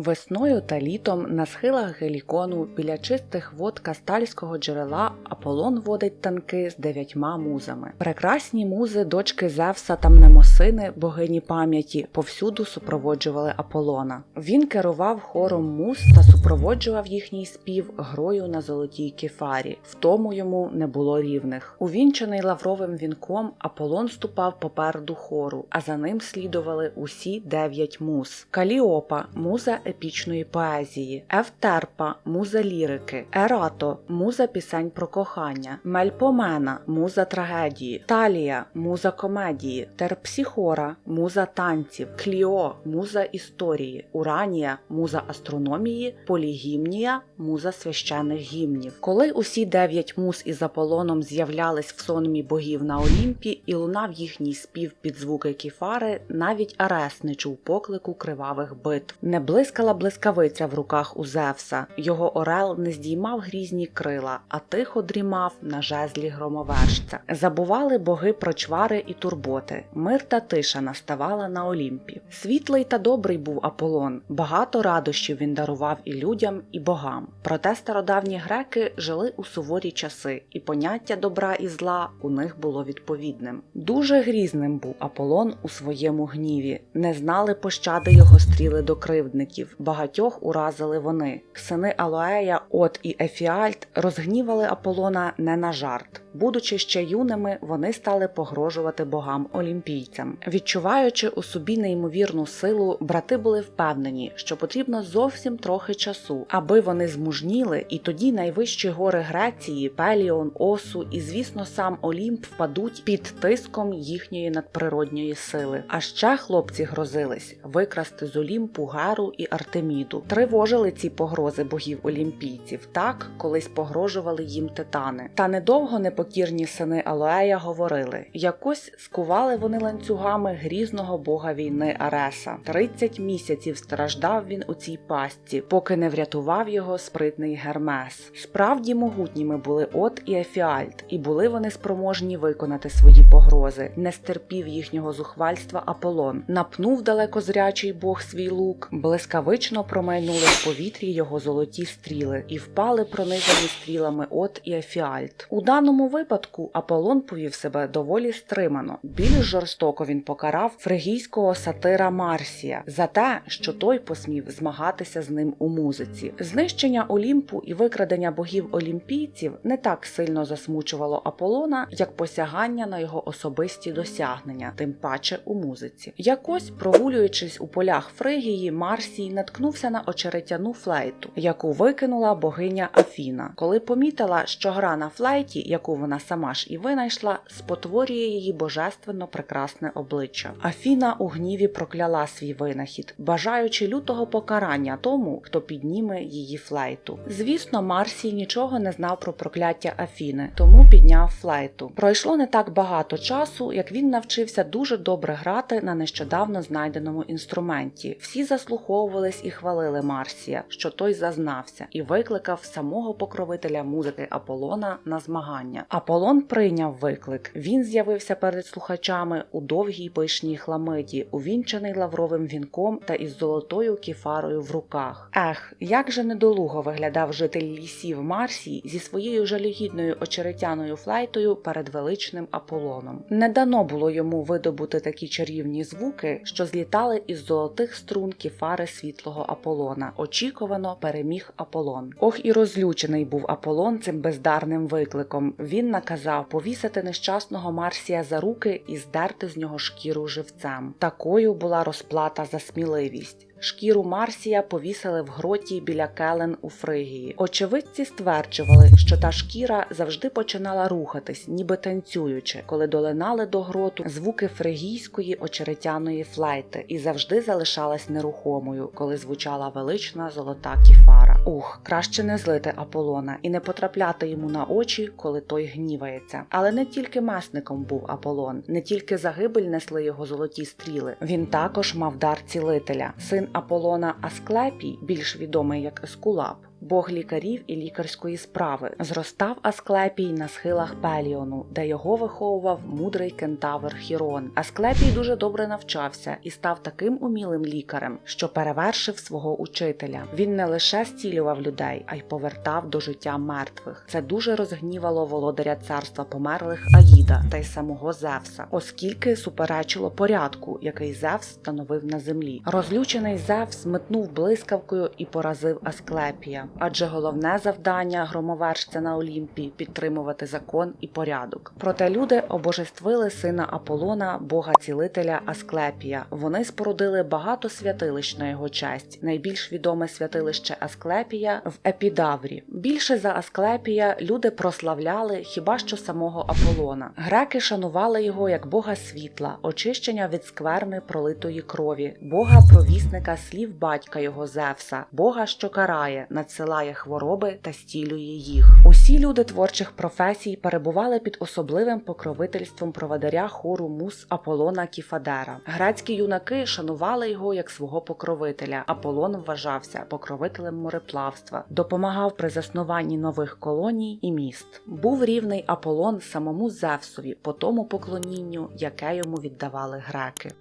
Весною та літом на схилах Гелікону біля чистих вод Кастальського джерела Аполлон водить танки з дев'ятьма музами. Прекрасні музи, дочки Зевса та Мнемосини, богині пам'яті, повсюду супроводжували Аполлона. Він керував хором муз та супроводжував їхній спів грою на золотій кефарі. В тому йому не було рівних. Увінчений лавровим вінком, Аполлон ступав попереду хору, а за ним слідували усі дев'ять муз. Каліопа муза епічної поезії, Евтерпа муза лірики, Ерато муза пісень про кохання, Мельпомена муза трагедії, Талія муза комедії, Терпсіхора муза танців, Кліо муза історії, Уранія муза астрономії, Полігімнія муза священних гімнів. Коли усі дев'ять муз із Аполлоном з'являлись в сонмі богів на Олімпі і лунав їхній спів під звуки кефари, навіть Арес не чув поклику кривавих битв. Не блискала блискавиця в руках у Зевса, його орел не здіймав грізні крила, а тихо дрімав на жезлі громовержця. Забували боги про чвари і турботи. Мир та тиша наставала на Олімпі. Світлий та добрий був Аполлон. Багато радощів він дарував і людям, і богам. Проте стародавні греки жили у суворі часи, і поняття добра і зла у них було відповідним. Дуже грізним був Аполлон у своєму гніві. Не знали пощади його стріли до кривдників. Багатьох уразили вони. Сини Алоея, От і Ефіальт розгнівали Аполлона не на жарт. Будучи ще юними, вони стали погрожувати богам олімпійцям. Відчуваючи у собі неймовірну силу, брати були впевнені, що потрібно зовсім трохи часу, аби вони змужніли, і тоді найвищі гори Греції, Пеліон, Осу і, звісно, сам Олімп впадуть під тиском їхньої надприродньої сили. А ще хлопці грозились викрасти з Олімпу Геру і Артеміду. Тривожили ці погрози богів олімпійців. Так колись погрожували їм титани. Та недовго непокірні сини Алоея говорили: якось скували вони ланцюгами грізного бога війни Ареса. Тридцять місяців страждав він у цій пастці, поки не врятував його спритний Гермес. Справді могутніми були От і Ефіальт, і були вони спроможні виконати свої погрози. Не стерпів їхнього зухвальства Аполлон, напнув далекозрячий бог свій лук, блискавично промайнули в повітрі його золоті стріли і впали пронизані стрілами От і Ефіальт. У даному випадку Аполлон повів себе доволі стримано. Більш жорстоко він покарав фригійського сатира Марсія за те, що той посмів змагатися з ним у музиці. Знищення Олімпу і викрадення богів олімпійців не так сильно засмучувало Аполлона, як посягання на його особисті досягнення, тим паче у музиці. Якось, прогулюючись у полях Фригії, Марсій наткнувся на очеретяну флейту, яку викинула богиня Афіна. Коли помітила, що гра на флейті, яку вона сама ж і винайшла, спотворює її божественно прекрасне обличчя. Афіна у гніві прокляла свій винахід, бажаючи лютого покарання тому, хто підніме її флейту. Звісно, Марсій нічого не знав про прокляття Афіни, тому підняв флейту. Пройшло не так багато часу, як він навчився дуже добре грати на нещодавно знайденому інструменті. Всі заслуховувались і хвалили Марсія, що той зазнався, і викликав самого покровителя музики Аполлона на змагання. Аполлон прийняв виклик. Він з'явився перед слухачами у довгій пишній хламиді, увінчений лавровим вінком та із золотою кефарою в руках. Ех, як же недолуго виглядав житель лісів Марсії зі своєю жалюгідною очеретяною флейтою перед величним Аполлоном. Не дано було йому видобути такі чарівні звуки, що злітали із золотих струн кефари світлого Аполлона. Очікувано переміг Аполлон. Ох, і розлючений був Аполлон цим бездарним викликом. Він наказав повісити нещасного Марсія за руки і здерти з нього шкіру живцем. Такою була розплата за сміливість. Шкіру Марсія повісили в гроті біля келен у Фригії. Очевидці стверджували, що та шкіра завжди починала рухатись, ніби танцюючи, коли долинали до гроту звуки фригійської очеретяної флейти, і завжди залишалась нерухомою, коли звучала велична золота кіфара. Ух, краще не злити Аполлона і не потрапляти йому на очі, коли той гнівається. Але не тільки месником був Аполлон, не тільки загибель несли його золоті стріли. Він також мав дар цілителя, син Аполлона Асклепій, більш відомий як Ескулап. Бог лікарів і лікарської справи. Зростав Асклепій на схилах Пеліону, де його виховував мудрий кентавр Хірон. Асклепій дуже добре навчався і став таким умілим лікарем, що перевершив свого учителя. Він не лише зцілював людей, а й повертав до життя мертвих. Це дуже розгнівало володаря царства померлих Аїда та й самого Зевса, оскільки суперечило порядку, який Зевс встановив на землі. Розлючений Зевс метнув блискавкою і поразив Асклепія, адже головне завдання громовершця на Олімпі підтримувати закон і порядок. Проте люди обожествили сина Аполлона, бога цілителя Асклепія. Вони спорудили багато святилищ на його честь. Найбільш відоме святилище Асклепія в Епідаврі. Більше за Асклепія люди прославляли хіба що самого Аполлона. Греки шанували його як бога світла, очищення від скверни пролитої крові, бога провісника слів батька його Зевса, бога, що карає, надсилає хвороби та стілює їх. Усі люди творчих професій перебували під особливим покровительством проводаря хору мус Аполлона Кіфадера. Грецькі юнаки шанували його як свого покровителя. Аполлон вважався покровителем мореплавства, допомагав при заснуванні нових колоній і міст. Був рівний Аполлон самому Зевсові по тому поклонінню, яке йому віддавали греки.